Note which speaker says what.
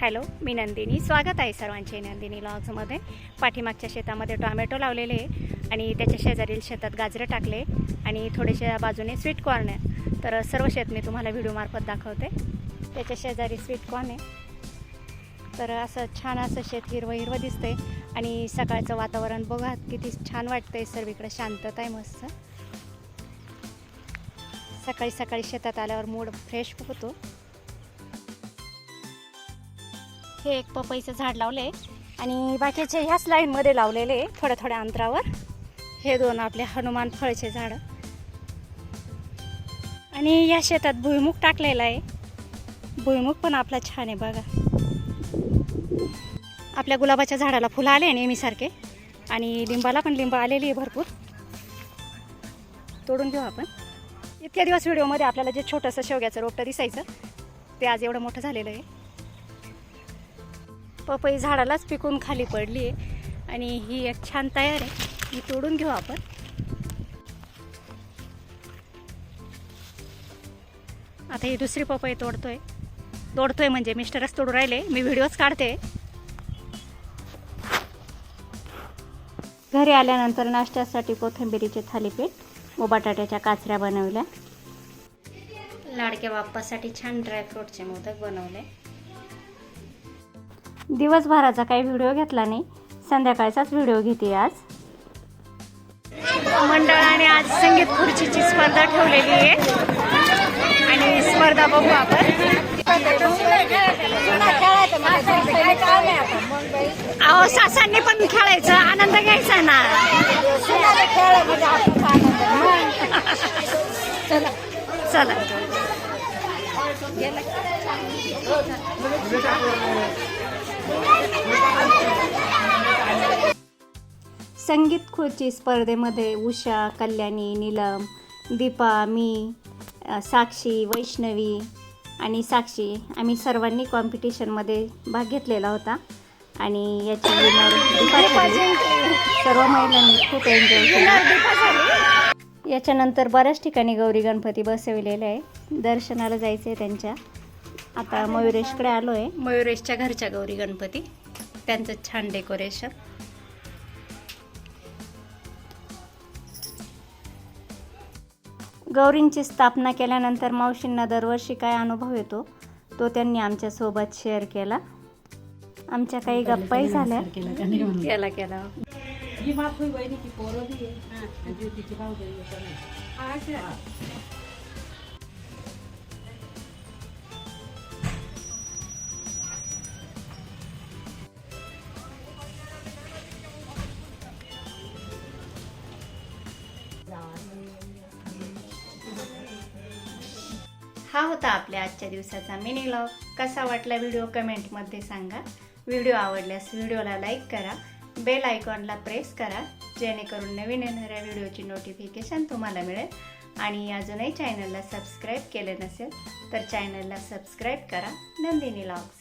Speaker 1: Hello मी नंदिनी. स्वागत आहे सर्वांचे नंदिनी लॉग्समध्ये पाठीमागच्या शेतामध्ये टॉमॅटो लावलेले आहे आणि त्याच्या शेजारील शेतात गाजरं टाकले आणि थोडेशा बाजूने स्वीट कॉर्न आहे. तर सर्व शेत मी तुम्हाला व्हिडिओमार्फत दाखवते. त्याच्या शेजारी स्वीट कॉर्न आहे. तर असं छान असं शेत हिरवं हिरवं दिसतंय आणि सकाळचं वातावरण बघा किती छान वाटतंय. सर्वीकडे शांतता आहे मस्त. सकाळी सकाळी शेतात आल्यावर मूड फ्रेश होतो. हे एक पपईचं झाड लावले. आणि बाकीचे ह्याच लाईनमध्ये लावलेले आहे, थोड्या थोड्या अंतरावर. हे दोन आपले हनुमान फळचे झाडं. आणि या शेतात भुईमुग टाकलेला आहे. भुईमुग पण आपला छान आहे बघा. आपल्या गुलाबाच्या झाडाला फुलं आले नेहमीसारखे. आणि लिंबाला पण लिंब आलेली आहे भरपूर. तोडून घेऊ आपण. इतक्या दिवस व्हिडिओमध्ये आपल्याला जे छोटंसं शेवग्याचं रोपटं दिसायचं ते आज एवढं मोठं झालेलं आहे. पपई झाडालाच पिकून खाली पडली आहे. आणि ही एक छान तयार आहे. ही तोडून घेऊ आपण. आता ही दुसरी पपई तोडतोय. तोडतोय म्हणजे मिस्टरच तोडू राहिले. मी व्हिडिओच काढते. घरी आल्यानंतर नाश्त्यासाठी कोथिंबिरीचे थालीपीठ व बटाट्याच्या काचऱ्या बनवल्या. लाडक्या बाप्पासाठी छान ड्रायफ्रूटचे मोदक बनवले. दिवसभराचा काही व्हिडिओ घेतला नाही. संध्याकाळचाच व्हिडिओ घेते आज. मंडळाने आज संगीत खुर्चीची स्पर्धा ठेवलेली आहे. आणि स्पर्धा बघू आपण. अहो सासांनी पण खेळायचं. आनंद घ्यायचा ना. चला. संगीत खुर्ची स्पर्धेमध्ये उषा कल्याणी नीलम दीपा मी साक्षी वैष्णवी आणि साक्षी आम्ही सर्वांनी कॉम्पिटिशनमध्ये भाग घेतलेला होता. आणि याची. सर्व महिलांनी खूप एन्जॉय केला. याच्यानंतर बऱ्याच ठिकाणी गौरी गणपती बसविलेले आहे. दर्शनाला जायचं आहे त्यांच्या. आता मयुरेशकडे आलो आहे मयुरेशच्या घरच्या गौरी गणपती. त्यांचं छान डेकोरेशन गौरींची स्थापना केल्यानंतर मावशींना दरवर्षी काय अनुभव येतो तो त्यांनी आमच्यासोबत शेअर केला. आमच्या काही गप्पाही झाल्या. केला केला हा होता आपल्या आजच्या दिवसाचा मिनी लॉग कसा वाटला व्हिडिओ कमेंटमध्ये सांगा. व्हिडिओ आवडल्यास व्हिडिओला लाईक करा. बेल आयकॉनला प्रेस करा. जेणेकरून नवीन येणाऱ्या व्हिडिओची नोटिफिकेशन तुम्हाला मिळेल. आणि अजूनही चॅनलला सबस्क्राईब केले नसेल तर चॅनलला सबस्क्राईब करा. नंदिनी लॉग्स